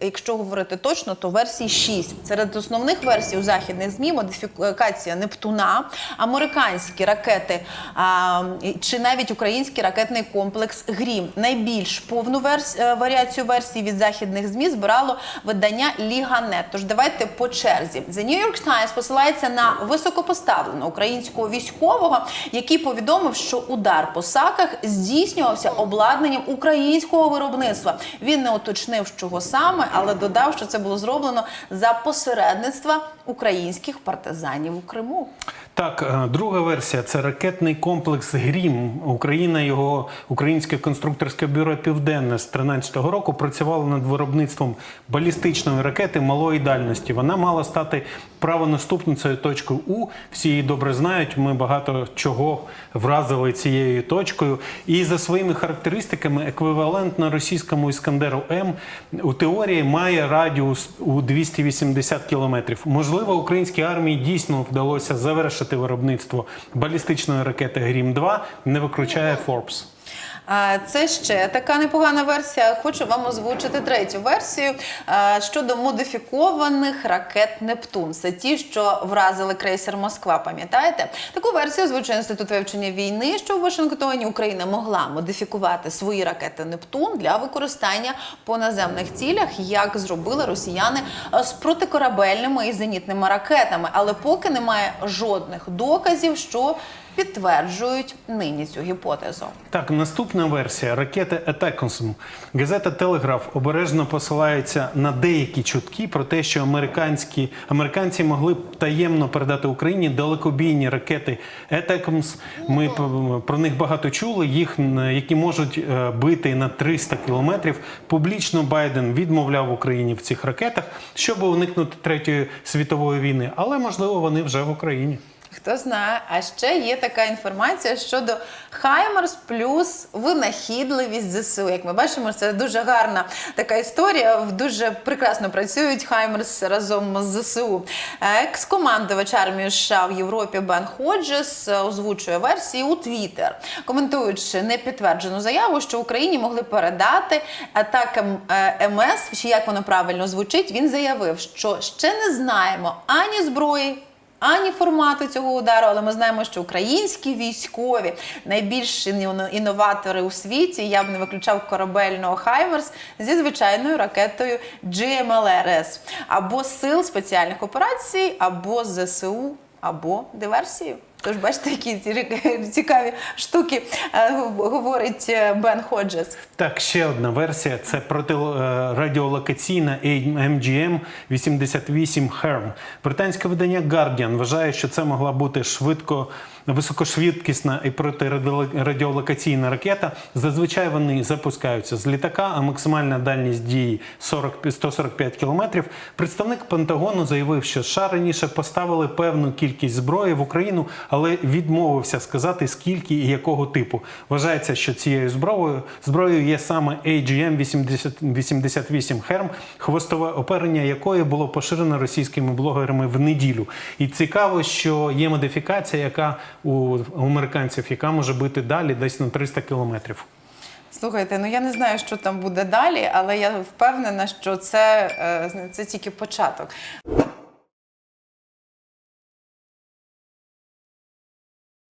Якщо говорити точно, то версії 6. Серед основних версій у західних змі модифікація Нептуна, американські ракети а, чи навіть український ракетний комплекс Грім. Найбільш повну верс... е, варіацію версій від західних змі збирало видання Ліганет. Тож давайте по черзі. The New York Times посилається на високопоставленого українського військового, який повідомив, що удар по саках здійснювався обладнанням українського виробництва. Він не уточнив, чого саме, але додав, що це було зроблено за посередництва українських партизанів у Криму. Так, е, друга версія це ракетний комплекс Грім. Україна, його українське конструкторське бюро Південне з 13-го року працювало над виробництвом балістичної ракети малої дальності. Вона мала стати правонаступницею точки У. Всі її добре знають. Ми багато чого вразили цією точкою. І за своїми характеристиками, еквівалентна російському іскандеру М у теорії має радіус у 280 кілометрів. Можливо, українській армії дійсно вдалося завершити виробництво балістичної ракети Грім 2 не виключає Forbes. Це ще така непогана версія. Хочу вам озвучити третю версію щодо модифікованих ракет Нептун. Це ті, що вразили крейсер Москва. Пам'ятаєте? Таку версію озвучує інститут вивчення війни, що в Вашингтоні Україна могла модифікувати свої ракети Нептун для використання по наземних цілях, як зробили росіяни з протикорабельними і зенітними ракетами. Але поки немає жодних доказів, що підтверджують нині цю гіпотезу. Так, наступна версія ракети Атаконсом. Газета Телеграф обережно посилається на деякі чутки про те, що американські американці могли б таємно передати Україні далекобійні ракети Атакомс. Ми про них багато чули. Їх які можуть е, бити на 300 кілометрів. Публічно Байден відмовляв Україні в цих ракетах, щоб уникнути третьої світової війни. Але можливо вони вже в Україні. Хто знає, а ще є така інформація щодо Хаймерс плюс винахідливість ЗСУ. Як ми бачимо, це дуже гарна така історія. Дуже прекрасно працюють Хаймерс разом з ЗСУ. Екс-командувач армії США в Європі Бен Ходжес озвучує версії у Твіттер, коментуючи непідтверджену заяву, що Україні могли передати атакам е, МС, чи як воно правильно звучить. Він заявив, що ще не знаємо ані зброї ані формату цього удару, але ми знаємо, що українські військові найбільші інноватори у світі. Я б не виключав корабельного Хаймерс зі звичайною ракетою GMLRS або сил спеціальних операцій, або ЗСУ, або диверсії. Тож бачите, які цікаві штуки е, говорить е, Бен Ходжес. Так, ще одна версія це протирадіолокаційна MGM 88 HERM. Британське видання Guardian вважає, що це могла бути швидко високошвидкісна і протирадіолокаційна ракета. Зазвичай вони запускаються з літака, а максимальна дальність дії 40, 145 кілометрів. Представник Пентагону заявив, що США раніше поставили певну кількість зброї в Україну, але відмовився сказати скільки і якого типу. Вважається, що цією зброєю зброєю є саме AGM 88 Херм, хвостове оперення якої було поширено російськими блогерами в неділю. І цікаво, що є модифікація, яка у американців, яка може бити далі десь на 300 кілометрів. Слухайте, ну я не знаю, що там буде далі, але я впевнена, що це, е, це тільки початок.